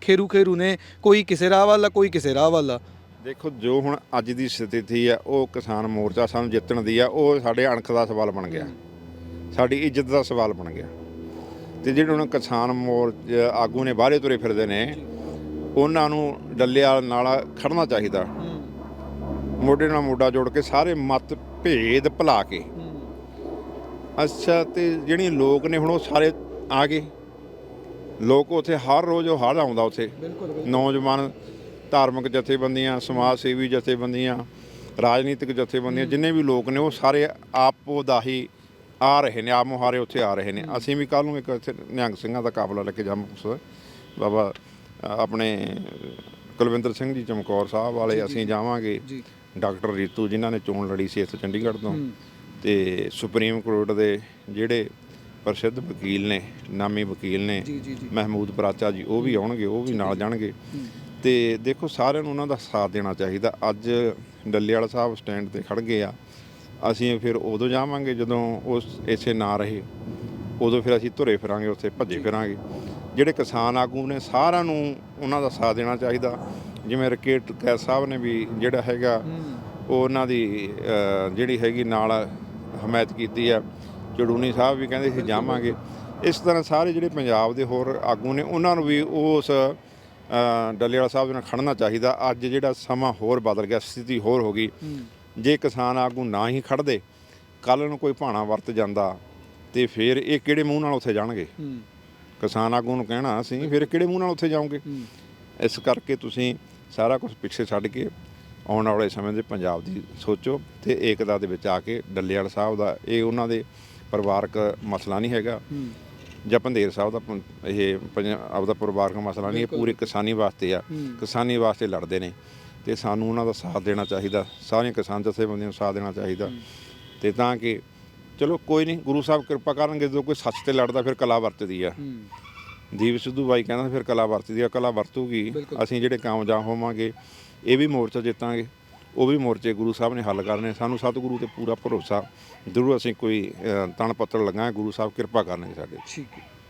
ਖੇਰੂ ਖੇਰੂ ਨੇ ਕੋਈ ਕਿਸੇ ਰਾਹ ਵੱਲ ਆ ਕੋਈ ਕਿਸੇ ਰਾਹ ਵੱਲ ਆ। ਦੇਖੋ ਜੋ ਹੁਣ ਅੱਜ ਦੀ ਸਥਿਤੀ ਆ ਉਹ ਕਿਸਾਨ ਮੋਰਚਾ ਸਾਨੂੰ ਜਿੱਤਣ ਦੀ ਆ ਉਹ ਸਾਡੇ ਅਣਖ ਦਾ ਸਵਾਲ ਬਣ ਗਿਆ। ਸਾਡੀ ਇੱਜ਼ਤ ਦਾ ਸਵਾਲ ਬਣ ਗਿਆ। ਤੇ ਜਿਹੜੇ ਹੁਣ ਕਿਸਾਨ ਮੋਰਚਾ ਆਗੂ ਨੇ ਬਾਹਰੇ ਤੁਰੇ ਫਿਰਦੇ ਨੇ ਉਹਨਾਂ ਨੂੰ ਡੱਲਿਆ ਨਾਲ ਖੜਨਾ ਚਾਹੀਦਾ। ਮੋਢੇ ਨਾਲ ਮੋਢਾ ਜੋੜ ਕੇ ਸਾਰੇ ਮਤ ਭੇਦ ਭੁਲਾ ਕੇ। ਅੱਛਾ ਤੇ ਜਿਹੜੀਆਂ ਲੋਕ ਨੇ ਹੁਣ ਉਹ ਸਾਰੇ ਆ ਗਏ। ਲੋਕ ਉੱਥੇ ਹਰ ਰੋਜ਼ ਉਹ ਹੜ ਆਉਂਦਾ ਉੱਥੇ। ਨੌਜਵਾਨ ਧਾਰਮਿਕ ਜਥੇਬੰਦੀਆਂ ਸਮਾਜ ਸੇਵੀ ਜਥੇਬੰਦੀਆਂ ਰਾਜਨੀਤਿਕ ਜਥੇਬੰਦੀਆਂ ਜਿੰਨੇ ਵੀ ਲੋਕ ਨੇ ਉਹ ਸਾਰੇ ਆਪੋ ਦਾ ਹੀ ਆ ਰਹੇ ਨੇ ਆਪ ਮੁਹਾਰੇ ਉੱਥੇ ਆ ਰਹੇ ਨੇ। ਅਸੀਂ ਵੀ ਕੱਲ ਨੂੰ ਇੱਕ ਇੱਥੇ ਨਿਹੰਗ ਸਿੰਘਾਂ ਦਾ ਕਾਫਲਾ ਲੈ ਕੇ ਜਾਵਾਂਗੇ ਬਾਬਾ ਆਪਣੇ ਕੁਲਵਿੰਦਰ ਸਿੰਘ ਜੀ ਚਮਕੌਰ ਸਾਹਿਬ ਵਾਲੇ ਅਸੀਂ ਜਾਵਾਂਗੇ। ਡਾਕਟਰ ਰੀਤੂ ਜਿਨ੍ਹਾਂ ਨੇ ਚੋਣ ਲੜੀ ਸੀ ਇੱਥੇ ਚੰਡੀਗੜ੍ਹ ਤੋਂ। ਤੇ ਸੁਪਰੀਮ ਕੋਰਟ ਦੇ ਜਿਹੜੇ ਪ੍ਰਸਿੱਧ ਵਕੀਲ ਨੇ ਨਾਮੀ ਵਕੀਲ ਨੇ ਮਹਿਮੂਦ ਪ੍ਰਾਚਾ ਜੀ ਉਹ ਵੀ ਆਉਣਗੇ ਉਹ ਵੀ ਨਾਲ ਜਾਣਗੇ। ਤੇ ਦੇਖੋ ਸਾਰਿਆਂ ਨੂੰ ਉਹਨਾਂ ਦਾ ਸਾਥ ਦੇਣਾ ਚਾਹੀਦਾ। ਅੱਜ ਡੱਲੇ ਵਾਲਾ ਸਾਹਿਬ ਸਟੈਂਡ ਤੇ ਖੜ ਗਏ ਆ। ਅਸੀਂ ਫਿਰ ਉਦੋਂ ਜਾਵਾਂਗੇ ਜਦੋਂ ਉਸ ਇਸੇ ਨਾ ਰਹੇ। ਉਦੋਂ ਫਿਰ ਅਸੀਂ ਧੁਰੇ ਫਿਰਾਂਗੇ ਉੱਥੇ ਭੱਜੇ ਫਿਰਾਂਗੇ। ਜਿਹੜੇ ਕਿਸਾਨ ਆਗੂ ਨੇ ਸਾਰਿਆਂ ਨੂੰ ਉਹਨਾਂ ਦਾ ਸਾਥ ਦੇਣਾ ਚਾਹੀਦਾ। ਜਿਵੇਂ ਰਕੇਟ ਕੈਦ ਸਾਹਿਬ ਨੇ ਵੀ ਜਿਹੜਾ ਹੈਗਾ ਉਹ ਉਹਨਾਂ ਦੀ ਜਿਹੜੀ ਹੈਗੀ ਨਾਲ ਹਮਾਇਤ ਕੀਤੀ ਆ ਚੜੂਨੀ ਸਾਹਿਬ ਵੀ ਕਹਿੰਦੇ ਸੀ ਜਾਵਾਂਗੇ। ਇਸ ਤਰ੍ਹਾਂ ਸਾਰੇ ਜਿਹੜੇ ਪੰਜਾਬ ਦੇ ਹੋਰ ਆਗੂ ਨੇ ਉਹਨਾਂ ਨੂੰ ਵੀ ਉਸ ਡੱਲੇਵਾਲਾ ਸਾਹਿਬ ਦੇ ਨਾਲ ਖੜਨਾ ਚਾਹੀਦਾ। ਅੱਜ ਜਿਹੜਾ ਸਮਾਂ ਹੋਰ ਬਦਲ ਗਿਆ ਸਥਿਤੀ ਹੋਰ ਹੋ ਗਈ। ਜੇ ਕਿਸਾਨ ਆਗੂ ਨਾ ਹੀ ਖੜਦੇ ਕੱਲ ਨੂੰ ਕੋਈ ਭਾਣਾ ਵਰਤ ਜਾਂਦਾ ਤੇ ਫਿਰ ਇਹ ਕਿਹੜੇ ਮੂੰਹ ਨਾਲ ਉੱਥੇ ਜਾਣਗੇ? ਕਿਸਾਨ ਆਗੂ ਨੂੰ ਕਹਿਣਾ ਅਸੀਂ ਫਿਰ ਕਿਹੜੇ ਮੂੰਹ ਨਾਲ ਉੱਥੇ ਜਾਓਗੇ? ਇਸ ਕਰਕੇ ਤੁਸੀਂ ਸਾਰਾ ਕੁਝ ਪਿੱਛੇ ਛੱਡ ਕੇ ਆਉਣ ਵਾਲੇ ਸਮੇਂ ਦੇ ਪੰਜਾਬ ਦੀ ਸੋਚੋ ਤੇ ਏਕਤਾ ਦੇ ਵਿੱਚ ਆ ਕੇ ਡੱਲੇਵਾਲ ਸਾਹਿਬ ਦਾ ਇਹ ਉਹਨਾਂ ਦੇ ਪਰਿਵਾਰਕ ਮਸਲਾ ਨਹੀਂ ਹੈਗਾ। ਜਾਂ ਪੰਧੇਰ ਸਾਹਿਬ ਦਾ ਪੰ- ਇਹ ਪੰਜ- ਆਪਦਾ ਪਰਿਵਾਰਕ ਮਸਲਾ ਨਹੀਂ ਇਹ ਪੂਰੀ ਕਿਸਾਨੀ ਵਾਸਤੇ ਆ। ਕਿਸਾਨੀ ਵਾਸਤੇ ਲੜਦੇ ਨੇ ਤੇ ਸਾਨੂੰ ਉਹਨਾਂ ਦਾ ਸਾਥ ਦੇਣਾ ਚਾਹੀਦਾ। ਸਾਰੀਆਂ ਕਿਸਾਨ ਜਥੇਬੰਦੀਆਂ ਨੂੰ ਸਾਥ ਦੇਣਾ ਚਾਹੀਦਾ। ਤੇ ਤਾਂ ਕਿ ਚਲੋ ਕੋਈ ਨਹੀਂ ਗੁਰੂ ਸਾਹਿਬ ਕਿਰਪਾ ਕਰਨਗੇ ਜਦੋਂ ਕੋਈ ਸੱਚ ਤੇ ਲੜਦਾ ਫਿਰ ਕਲਾ ਵਰਤਦੀ ਆ। ਦੀਪ ਸਿੱਧੂ ਬਾਈ ਕਹਿੰਦਾ ਫਿਰ ਕਲਾ ਵਰਤਦੀ ਆ ਕਲਾ ਵਰਤੂਗੀ। ਬਿਲਕੁਲ। ਅਸੀਂ ਜਿਹੜੇ ਕਾਮਯਾਬ ਹੋਵਾਂਗੇ ਇਹ ਵੀ ਮੋਰਚਾ ਜਿੱਤਾਂਗੇ। ਉਹ ਵੀ ਮੋਰਚੇ ਗੁਰੂ ਸਾਹਿਬ ਨੇ ਹੱਲ ਕਰਨੇ। ਸਾਨੂੰ ਸਤਿਗੁਰੂ ਤੇ ਪੂਰਾ ਭਰੋਸਾ। ਜ਼ਰੂਰ ਅਸੀਂ ਕੋਈ ਅ, ਤਣ ਪੱਤਰ ਲਗਾਏ ਗੁਰੂ ਸਾਹਿਬ ਕਿਰਪਾ ਕਰਨਗੇ ਸਾਡੇ ਠੀਕ ਹੈ।